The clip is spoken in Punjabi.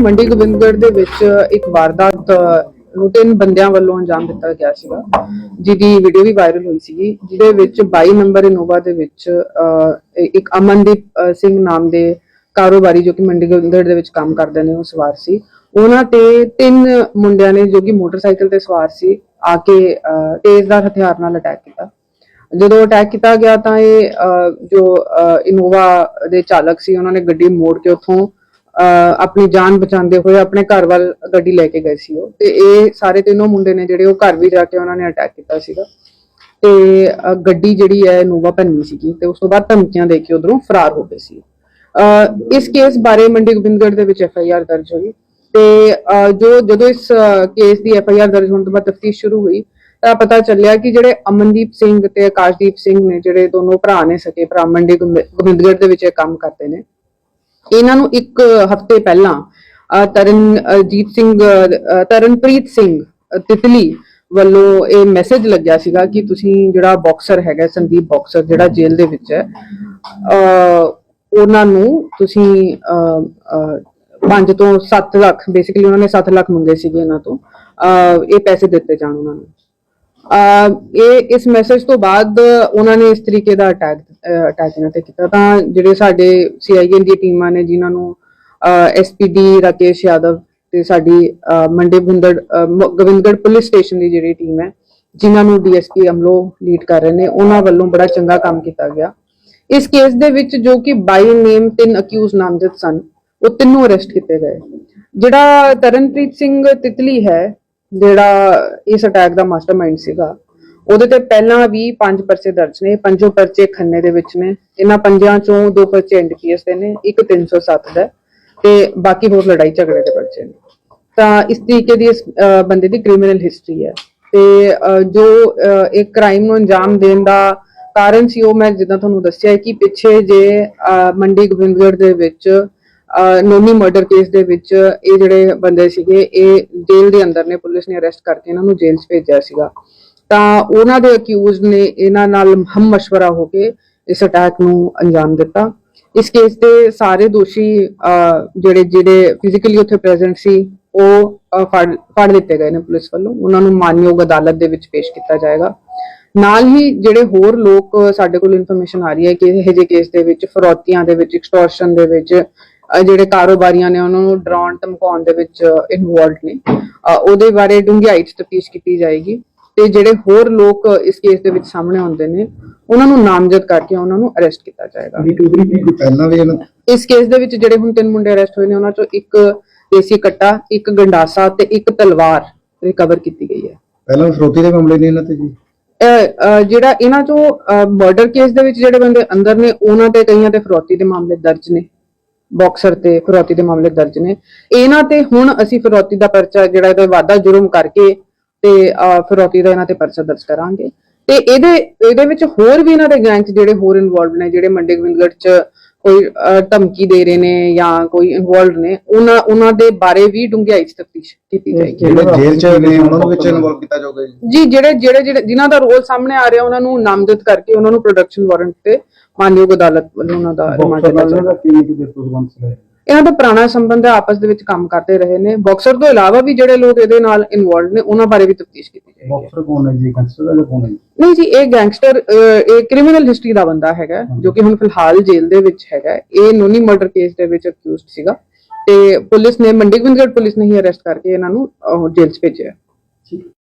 ਮੰਡੀ ਗੋਬਿੰਦਗੜ੍ਹ ਦੇ ਵਿੱਚ ਇੱਕ ਵਾਰਦਾਤ ਨੂੰ ਤਿੰਨ ਬੰਦਿਆਂ ਵੱਲੋਂ ਅੰਜਾਮ ਦਿੱਤਾ ਗਿਆ ਸੀਗਾ ਜਿਹਦੀ ਵੀਡੀਓ ਵੀ ਵਾਇਰਲ ਹੋਈ ਸੀਗੀ ਜਿਹਦੇ ਵਿੱਚ 22 ਨੰਬਰ ਇਨੋਵਾ ਦੇ ਵਿੱਚ ਇੱਕ ਅਮਨਦੀਪ ਸਿੰਘ ਨਾਮ ਦੇ ਕਾਰੋਬਾਰੀ ਜੋ ਕਿ ਮੰਡੀ ਗੋਬਿੰਦਗੜ੍ਹ ਦੇ ਵਿੱਚ ਕੰਮ ਕਰਦੇ ਨੇ ਉਹ ਸਵਾਰ ਸੀ। ਉਹਨਾਂ ਤੇ ਤਿੰਨ ਮੁੰਡਿਆਂ ਨੇ ਜੋ ਕਿ ਮੋਟਰਸਾਈਕਲ ਤੇ ਸਵਾਰ ਸੀ ਆ ਕੇ ਅ, ਤੇਜ਼ਧਾਰ ਹਥਿਆਰ ਨਾਲ ਅਟੈਕ ਕੀਤਾ। ਜਦੋਂ ਅਟੈਕ ਕੀਤਾ ਗਿਆ ਤਾਂ ਇਹ ਜੋ ਇਨੋਵਾ ਦੇ ਚਾਲਕ ਸੀ ਉਹਨਾਂ ਨੇ ਗੱਡੀ ਮੋੜ ਕੇ ਉੱਥੋਂ ਆਪਣੀ ਜਾਨ ਬਚਾਉਂਦੇ ਹੋਏ ਆਪਣੇ ਘਰ ਵੱਲ ਗੱਡੀ ਲੈ ਕੇ ਗਏ ਸੀ ਉਹ। ਤੇ ਇਹ ਸਾਰੇ ਤਿੰਨੋਂ ਮੁੰਡੇ ਨੇ ਜਿਹੜੇ ਉਹ ਘਰ ਵੀ ਜਾ ਕੇ ਉਹਨਾਂ ਨੇ ਅਟੈਕ ਕੀਤਾ ਸੀਗਾ। ਤੇ ਗੱਡੀ ਜਿਹੜੀ ਹੈ ਇਨੋਵਾ ਭੰਨੀ ਸੀਗੀ ਤੇ ਉਸ ਤੋਂ ਬਾਅਦ ਧਮਕੀਆਂ ਦੇ ਕੇ ਉਧਰੋਂ ਫਰਾਰ ਹੋ ਗਏ ਸੀ। ਇਸ ਕੇਸ ਬਾਰੇ ਮੰਡੀ ਗੋਬਿੰਦਗੜ੍ਹ ਦੇ ਵਿੱਚ ਐਫ ਆਈ ਆਰ ਦਰਜ ਹੋਈ। ਤੇ ਜੋ, ਜਦੋਂ ਇਸ ਕੇਸ ਦੀ ਐਫ ਆਈ ਆਰ ਦਰਜ ਹੋਣ ਤੋਂ ਬਾਅਦ ਤਫਤੀਸ਼ ਸ਼ੁਰੂ ਹੋਈ, ਤਾਂ ਪਤਾ ਚੱਲਿਆ ਕਿ ਜਿਹੜੇ ਅਮਨਦੀਪ ਸਿੰਘ ਤੇ ਆਕਾਸ਼ਦੀਪ ਸਿੰਘ ਨੇ, ਜਿਹੜੇ ਦੋਨੋਂ ਭਰਾ ਨੇ, ਸਕੇ ਭਰਾ, ਮੰਡੀ ਗੋਬਿੰਦਗੜ੍ਹ ਦੇ ਵਿੱਚ ਕੰਮ ਕਰਦੇ ਨੇ। ਇਹਨਾਂ ਨੂੰ ਇੱਕ ਹਫ਼ਤੇ ਪਹਿਲਾਂ ਤਰਨਜੀਤ ਸਿੰਘ ਤਰਨਪ੍ਰੀਤ ਸਿੰਘ ਤਿਤਲੀ ਵੱਲੋਂ ਇਹ ਮੈਸੇਜ ਲੱਗਿਆ ਸੀਗਾ ਕਿ ਤੁਸੀਂ ਜਿਹੜਾ ਬਾਕਸਰ ਹੈਗਾ ਸੰਦੀਪ ਬਾਕਸਰ ਜਿਹੜਾ ਜੇਲ੍ਹ ਦੇ ਵਿੱਚ ਹੈ ਅਹ, ਉਹਨਾਂ ਨੂੰ ਤੁਸੀਂ ਅਹ, 5 ਤੋਂ 7 ਲੱਖ ਬੇਸਿਕਲੀ ਉਹਨਾਂ ਨੇ 7 ਲੱਖ ਮੰਗੇ ਸੀਗੇ ਇਹਨਾਂ ਤੋਂ ਇਹ ਪੈਸੇ ਦਿੱਤੇ ਜਾਣ ਉਹਨਾਂ ਨੂੰ। ਇਹ ਇਸ ਮੈਸੇਜ ਤੋਂ ਬਾਅਦ ਉਹਨਾਂ ਨੇ ਇਸ ਤਰੀਕੇ ਦਾ ਅਟੈਕ ਅਟੈਕ ਇਹਨਾਂ ਤੇ ਕੀਤਾ। ਤਾਂ ਜਿਹੜੇ ਸਾਡੇ ਸੀਆਈਏ ਦੀ ਟੀਮਾਂ ਨੇ ਜਿਨ੍ਹਾਂ ਨੂੰ ਐਸਪੀਡੀ ਰਾਕੇਸ਼ ਯਾਦਵ ਤੇ ਸਾਡੀ ਅਹ, ਮੰਡੀ ਗੁੰਦੜ ਗੋਬਿੰਦਗੜ੍ਹ ਪੁਲਿਸ ਸਟੇਸ਼ਨ ਦੀ ਜਿਹੜੀ ਟੀਮ ਹੈ ਜਿਨ੍ਹਾਂ ਨੂੰ ਡੀਐਸਪੀ ਅਮਲੋ ਲੀਡ ਕਰ ਰਹੇ ਨੇ ਉਹਨਾਂ ਵੱਲੋਂ ਬੜਾ ਚੰਗਾ ਕੰਮ ਕੀਤਾ ਗਿਆ। ਇਸ ਕੇਸ ਦੇ ਵਿੱਚ ਜੋ ਕਿ ਬਾਈ ਨੇਮ ਤਿੰਨ ਅਕਿਊਜ਼ ਨਾਮਜ਼ਦ ਸਨ ਉਹ ਤਿੰਨੋਂ ਅਰੈਸਟ ਕੀਤੇ ਗਏ। ਜਿਹੜਾ ਤਰਨਪ੍ਰੀਤ ਸਿੰਘ ਤਿਤਲੀ ਹੈ ਜਿਹੜਾ ਇਸ ਅਟੈਕ ਦਾ ਮਾਸਟਰਮਾਈਂਡ ਸੀਗਾ, ਉਹਦੇ ਤੇ ਪਹਿਲਾਂ ਵੀ ਪੰਜ ਪਰਚੇ ਦਰਜ ਨੇ, ਪੰਜੋ ਪਰਚੇ ਖੰਨੇ ਦੇ ਵਿੱਚ ਨੇ, ਇਹਨਾਂ ਪੰਜਾਂ ਚੋਂ ਦੋ ਪਰਚੇ ਐਨਡੀਪੀਐਸ ਦੇ ਨੇ, ਇੱਕ 307 ਦਾ, ਤੇ ਬਾਕੀ ਹੋਰ ਲੜਾਈ ਝਗੜੇ ਦੇ ਪਰਚੇ ਨੇ। ਤਾਂ ਇਸ ਤਰੀਕੇ ਦੀ ਇਸ ਬੰਦੇ ਦੀ ਕ੍ਰਿਮੀਨਲ ਹਿਸਟਰੀ ਹੈ। ਤੇ ਜੋ ਇੱਕ ਕ੍ਰਾਈਮ ਨੂੰ ਅੰਜਾਮ ਦੇਣ ਦਾ ਕਾਰਨ ਸੀ, ਉਹ ਮੈਂ ਜਿੱਦਾਂ ਤੁਹਾਨੂੰ ਦੱਸਿਆ ਕਿ ਪਿੱਛੇ ਜੇ ਮੰਡੀ ਗੋਬਿੰਦਗੜ੍ਹ ਦੇ ਵਿੱਚ ਨੋਨੀ ਮਰਡਰ ਕੇਸ ਦੇ ਵਿੱਚ ਇਹ ਜਿਹੜੇ ਬੰਦੇ ਸੀਗੇ, ਇਹ ਜੇਲ੍ਹ ਦੇ ਅੰਦਰ ਨੇ, ਪੁਲਿਸ ਨੇ ਅਰੈਸਟ ਕਰਕੇ ਇਹਨਾਂ ਨੂੰ ਜੇਲ੍ਹ 'ਚ ਭੇਜਿਆ ਸੀਗਾ। ਤਾਂ ਉਹਨਾਂ ਦੇ ਅਕਿਊਜ਼ਡ ਨੇ ਇਹਨਾਂ ਨਾਲ ਹਮ ਮਸ਼ਵਰਾ ਹੋ ਕੇ ਇਸ ਅਟੈਕ ਨੂੰ ਅੰਜਾਮ ਦਿੱਤਾ। ਇਸ ਕੇਸ ਦੇ ਸਾਰੇ ਦੋਸ਼ੀ ਜਿਹੜੇ ਜਿਹੜੇ ਫਿਜ਼ੀਕਲੀ ਉੱਥੇ ਪ੍ਰੈਜ਼ੈਂਟ ਸੀ, ਉਹ ਫੜ ਫੜ ਦਿੱਤੇ ਗਏ ਨੇ ਪੁਲਿਸ ਵੱਲੋਂ। ਉਹਨਾਂ ਨੂੰ ਮਾਨਯੋਗ ਅਦਾਲਤ ਦੇ ਵਿੱਚ ਪੇਸ਼ ਕੀਤਾ ਜਾਏਗਾ। ਨਾਲ ਹੀ ਜਿਹੜੇ ਹੋਰ ਲੋਕ ਸਾਡੇ ਕੋਲ ਇਨਫੋਰਮੇਸ਼ਨ ਆ ਰਹੀ ਹੈ ਕਿ ਇਹ ਜਿਹੇ ਕੇਸ ਦੇ ਵਿੱਚ, ਫਰੌਤੀਆਂ ਦੇ ਵਿੱਚ ਐਕਸਟੋਰਸ਼ਨ ਦੇ ਵਿੱਚ ਜਿਹੜੇ ਕਾਰੋਬਾਰੀਆਂ ਨੇ ਉਹਨਾਂ ਨੂੰ ਡਰਾਉਣ ਧਮਕਾਉਣ ਦੇ ਵਿੱਚ ਇਨਵੋਲਡ ਨੇ। ਉਹਦੇ ਬਾਰੇ ਡੂੰਘਾਈ ਤਫਤੀਸ਼ ਕੀਤੀ ਜਾਏਗੀ ਤੇ ਜਿਹੜੇ ਹੋਰ ਲੋਕ ਇਸ ਕੇਸ ਦੇ ਵਿੱਚ ਸਾਹਮਣੇ ਆਉਂਦੇ ਨੇ ਉਹਨਾਂ ਨੂੰ ਨਾਮਜ਼ਦ ਕਰਕੇ ਉਹਨਾਂ ਨੂੰ ਅਰੈਸਟ ਕੀਤਾ ਜਾਏਗਾ। ਪਹਿਲਾਂ ਵੀ ਇਹਨਾਂ ਇਸ ਕੇਸ ਦੇ ਵਿੱਚ ਜਿਹੜੇ ਹੁਣ ਤਿੰਨ ਮੁੰਡੇ ਅਰੈਸਟ ਹੋਏ ਨੇ ਉਹਨਾਂ ਚੋਂ ਇੱਕ ਦੇਸੀ ਕੱਟਾ ਇੱਕ ਗੰਡਾਸਾ ਤੇ ਇੱਕ ਤਲਵਾਰ ਰਿਕਵਰ ਕੀਤੀ ਗਈ ਹੈ। ਪਹਿਲਾਂ ਫਰੋਤੀ ਦੇ ਮਾਮਲੇ ਨੇ ਇਹਨਾਂ ਤੇ ਜੀ? ਜਿਹੜਾ ਇਹਨਾਂ ਚੋਂ ਮਰਡਰ ਕੇਸ ਦੇ ਵਿੱਚ ਜਿਹੜੇ ਬੰਦੇ ਅੰਦਰ ਨੇ ਉਹਨਾਂ ਤੇ ਕਈਆਂ ਤੇ ਫਰੌਤੀ ਦੇ ਮਾਮਲੇ ਦਰਜ ਨੇ। ਬਾਕਸਰ ਤੇ ਫਰੌਤੀ ਦੇ ਮਾਮਲੇ ਦਰਜ ਨੇ। ਇਹਨਾਂ ਤੇ ਹੁਣ ਅਸੀਂ ਫਰੌਤੀ ਦਾ ਪਰਚਾ ਜਿਹੜਾ ਇਹਦਾ ਵਾਧਾ ਜੁਰਮ ਕਰਕੇ ਤੇ ਅਹ, ਦਾ ਇਹਨਾਂ ਤੇ ਪਰਚਾ ਦਰਜ ਕਰਾਂਗੇ। ਤੇ ਇਹਦੇ ਇਹਦੇ ਵਿੱਚ ਹੋਰ ਵੀ ਇਹਨਾਂ ਦੇ ਗੈਂਗ 'ਚ ਜਿਹੜੇ ਹੋਰ ਇਨਵੋਲਵਡ ਨੇ ਜਿਹੜੇ ਮੰਡੀ ਗੋਬਿੰਦਗੜ੍ਹ 'ਚ ਕੋਈ ਧਮਕੀ ਦੇ ਰਹੇ ਨੇ ਜਾਂ ਕੋਈ ਇਨਵੋਲਵਡ ਨੇ ਉਹਨਾਂ ਉਹਨਾਂ ਦੇ ਬਾਰੇ ਵੀ ਡੂੰਘਾਈ 'ਚ ਤਫਤੀਸ਼ ਕੀਤੀ ਜਾਏਗੀ। ਜਿਹੜੇ ਜੇਲ੍ਹ ਚ ਨੇ ਉਹਨਾਂ ਨੂੰ ਵਿੱਚ ਇਨਵੋਲਵ ਕੀਤਾ ਜਾਊਗਾ ਜੀ। ਜੀ ਜਿਹੜੇ ਜਿਹੜੇ ਜਿਨ੍ਹਾਂ ਦਾ ਰੋਲ ਸਾਹਮਣੇ ਆ ਰਿਹਾ ਉਹਨਾਂ ਨੂੰ ਨਾਮਜ਼ਦ ਕਰਕੇ ਉਹਨਾਂ ਨੂੰ ਪ੍ਰੋਡਕਸ਼ਨ ਵਾਰੰਟ ਤੇ ਮਾਨਯੋਗ ਅਦਾਲਤ ਵੱਲੋਂ ਉਹਨਾਂ ਦਾ ਰਿਮਾਂਡ ਕੀਤਾ ਜਾਏਗਾ ਇਹਨਾਂ ਦਾ ਪੁਰਾਣਾ ਸੰਬੰਧ ਹੈ ਆਪਸ ਦੇ ਵਿੱਚ ਕੰਮ ਕਰਦੇ ਰਹੇ ਨੇ। ਬਾਕਸਰ ਤੋਂ ਇਲਾਵਾ ਵੀ ਜਿਹੜੇ ਲੋਕ ਇਹਦੇ ਨਾਲ ਇਨਵੋਲਡ ਨੇ ਉਹਨਾਂ ਬਾਰੇ ਵੀ ਤਫਤੀਸ਼ ਕੀਤੀ ਬਾਕਸਰ ਕੌਣ ਹੈ ਜੀ? ਗੈਂਗਸਟਰ ਦਾ ਕੌਣ ਹੈ ਜੀ? ਨਹੀਂ ਜੀ ਇਹ ਗੈਂਗਸਟਰ ਅਹ, ਇਹ ਕ੍ਰਿਮੀਨਲ ਹਿਸਟਰੀ ਦਾ ਬੰਦਾ ਹੈਗਾ ਜੋ ਕਿ ਹੁਣ ਫਿਲਹਾਲ ਜੇਲ੍ਹ ਦੇ ਵਿੱਚ ਹੈਗਾ। ਇਹ ਨੋਨੀ ਮਰਡਰ ਕੇਸ ਦੇ ਵਿੱਚ ਅਕਿਊਜ਼ਡ ਸੀਗਾ। ਤੇ ਪੁਲਿਸ ਨੇ ਮੰਡੀ ਗੋਬਿੰਦਗੜ੍ਹ ਪੁਲਿਸ ਨੇ ਹੀ ਅਰੈਸਟ ਕਰਕੇ ਇਹਨਾਂ ਨੂੰ ਅਹ, ਜੇਲ੍ਹ 'ਚ ਭੇਜਿਆ।